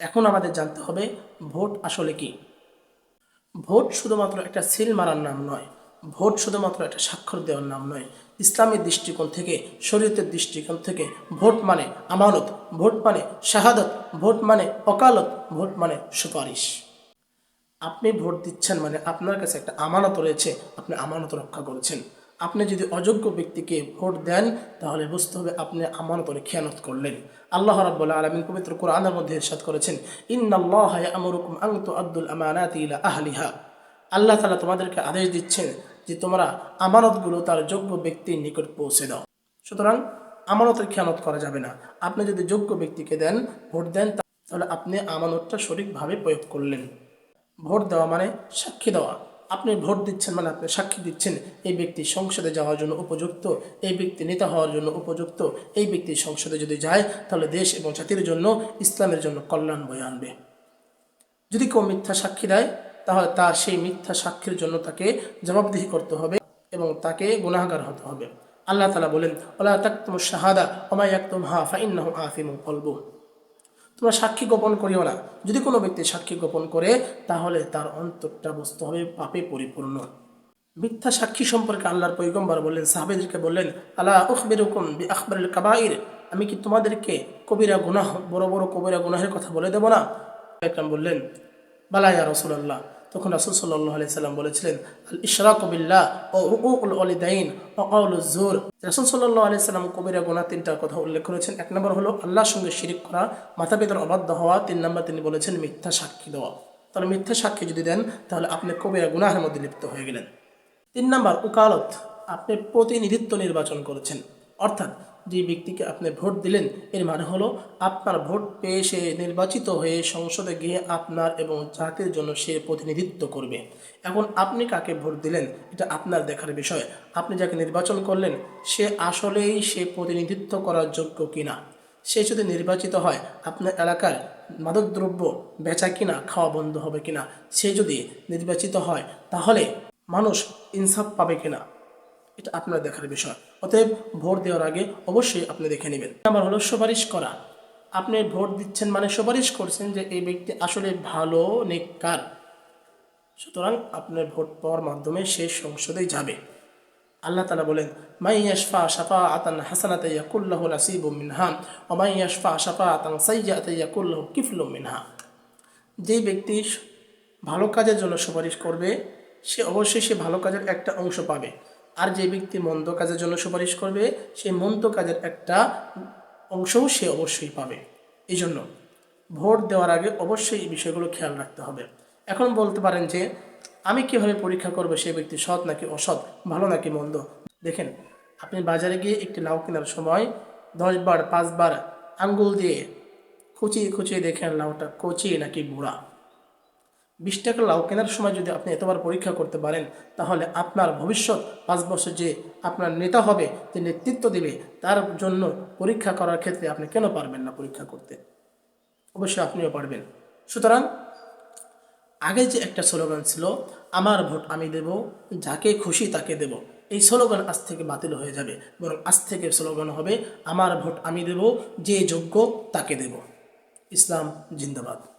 এখন আমাদের জানতে হবে, ভোট আসলে কি? ভোট শুধুমাত্র একটা সিল মারার নাম নয়, ভোট শুধুমাত্র একটা স্বাক্ষর দেওয়ার নাম নয়। ইসলামের দৃষ্টিকোণ থেকে, শরীয়তের দৃষ্টিকোণ থেকে ভোট মানে আমানত, ভোট মানে শাহাদত, ভোট মানে অকালত ভোট মানে সুপারিশ। আপনি ভোট দিচ্ছেন মানে আপনার কাছে একটা আমানত রয়েছে, আপনি আমানত রক্ষা করেছেন। আপনি যদি অযোগ্য ব্যক্তিকে ভোট দেন, তাহলে বুঝতে হবে আপনি আমানতের খেয়ানত করলেন। আল্লাহ রাব্বুল আলামিন পবিত্র কোরআনের মধ্যে ইরশাদ করেছেন, ইন্নাল্লাহা ইলা আহলিহা। আল্লাহ তাআলা তোমাদেরকে আদেশ দিচ্ছেন যে তোমরা আমানতগুলো তার যোগ্য ব্যক্তির নিকট পৌঁছে দাও। সুতরাং আমানতের খেয়ানত করা যাবে না। আপনি যদি যোগ্য ব্যক্তিকে দেন, ভোট দেন, তাহলে আপনি আমানতটা সঠিকভাবে প্রয়োগ করলেন। ভোট দেওয়া মানে সাক্ষী দেওয়া। আপনি ভোট দিচ্ছেন মানে আপনি সাক্ষী দিচ্ছেন, এই ব্যক্তি সংসদে যাওয়ার জন্য উপযুক্ত, এই ব্যক্তি নেতা হওয়ার জন্য উপযুক্ত, এই ব্যক্তি সংসদে যদি যায়, তাহলে দেশ এবং জাতির জন্য ইসলামের জন্য কল্যাণ বয়ে আনবে। যদি কেউ মিথ্যা সাক্ষী দেয়, তাহলে তার সেই মিথ্যা সাক্ষীর জন্য তাকে জবাবদিহি করতে হবে এবং তাকে গুনাহগার হতে হবে। আল্লাহ তালা বলেন ওলা তাকতুম শাহাদা ওমাই একতুম হা ফাইন্নাহু আফিমু কলবু। তোমরা সাক্ষী গোপন করিও না। যদি কোনো ব্যক্তি সাক্ষী গোপন করে, তাহলে তার অন্তরটা বস্তু হবে পাপে পরিপূর্ণ। মিথ্যা সাক্ষী সম্পর্কে আল্লাহর পৈগম্বর বললেন, সাহাবেদেরকে বললেন আল্লাহ উখবিরুকুম বি আখবরুল কাবাইর? আমি কি তোমাদেরকে কবিরা গুনাহ, বড় বড় কবিরা গুনাহের কথা বলে দেব না? বললেন বালাইয়া রসুল্লাহ তখন রাসুল সাল্লাহ আলি সাল্লাম বলেছিলেন, আল ইশরাক বিল্লাহ ও উকুল অলিদাইন ও আউল জোর রাসুল সাল্লাহ আলি সাল্লাম কবিরা গোনা তিনটার কথা উল্লেখ করেছেন। এক নম্বর হলো, আল্লাহর সঙ্গে শিরিক করা, মাথা পিতার অবাধ্য হওয়া। তিন নম্বর তিনি বলেছেন, মিথ্যা সাক্ষী দেওয়া। তাহলে মিথ্যা সাক্ষী যদি দেন, তাহলে আপনি কবিরা গুনাহের মধ্যে লিপ্ত হয়ে গেলেন। তিন নম্বর, উকালত। আপনি প্রতিনিধিত্ব নির্বাচন করেছেন। অর্থাৎ যে ব্যক্তিকে আপনি ভোট দিলেন, এর মানে হলো আপনার ভোট পেয়ে সে নির্বাচিত হয়ে সংসদে গিয়ে আপনার এবং জাতির জন্য সে প্রতিনিধিত্ব করবে। এখন আপনি কাকে ভোট দিলেন, এটা আপনার দেখার বিষয়। আপনি যাকে নির্বাচন করলেন, সে আসলেই সে প্রতিনিধিত্ব করার যোগ্য কিনা? সে যদি নির্বাচিত হয়, আপনার এলাকার মাদকদ্রব্য বেচা কিনা, খাওয়া বন্ধ হবে কিনা? সে যদি নির্বাচিত হয়, তাহলে মানুষ ইনসাফ পাবে কিনা? এটা আপনার দেখার বিষয়। অতএব ভোট দেওয়ার আগে অবশ্যই আপনি দেখে নেবেন। আমার হলো সুপারিশ করা। আপনি ভোট দিচ্ছেন মানে সুপারিশ করছেন যে এই ব্যক্তি আসলে ভালো, নেককার। সুতরাং আপনার ভোট পাওয়ার মাধ্যমে সে সংসদে যাবে। আল্লাহ তালা বলেন মাই ইয়াশফা শাফা আতান হাসানাতে ইয়াকুল্লাহ নাসিবু মিনহা ও মাই ইয়াশফা শাফা আতান সাইয়াতে ইয়াকুল্লাহ কিফলু মিনহা। যে ব্যক্তি ভালো কাজের জন্য সুপারিশ করবে, সে অবশ্যই সে ভালো কাজের একটা অংশ পাবে। আর যে ব্যক্তি মন্দ কাজের জন্য সুপারিশ করবে সেই মন্দ কাজের একটা অংশও সে অবশ্যই পাবে। এই জন্য ভোট দেওয়ার আগে অবশ্যই এই বিষয়গুলো খেয়াল রাখতে হবে। এখন বলতে পারেন যে, আমি কীভাবে পরীক্ষা করব সেই ব্যক্তি সৎ নাকি অসৎ, ভালো নাকি মন্দ? দেখেন, আপনি বাজারে গিয়ে একটি লাউ কেনার সময় দশবার, পাঁচবার আঙ্গুল দিয়ে খুচিয়ে খুচিয়ে দেখেন লাউটা কচি নাকি বুড়া। বিশ টাকা লাউ কেনার সময় যদি আপনি এতবার পরীক্ষা করতে পারেন, তাহলে আপনার ভবিষ্যৎ পাঁচ বছর যে আপনার নেতা হবে, যে নেতৃত্ব দেবে, তার জন্য পরীক্ষা করার ক্ষেত্রে আপনি কেন পারবেন না পরীক্ষা করতে? অবশ্যই আপনিও পারবেন। সুতরাং, আগে যে একটা স্লোগান ছিল, আমার ভোট আমি দেব, যাকে খুশি তাকে দেব। এই স্লোগান আজ থেকে বাতিল হয়ে যাবে। বরং আজ থেকে স্লোগান হবে, আমার ভোট আমি দেব, যে যোগ্য তাকে দেব। ইসলাম জিন্দাবাদ।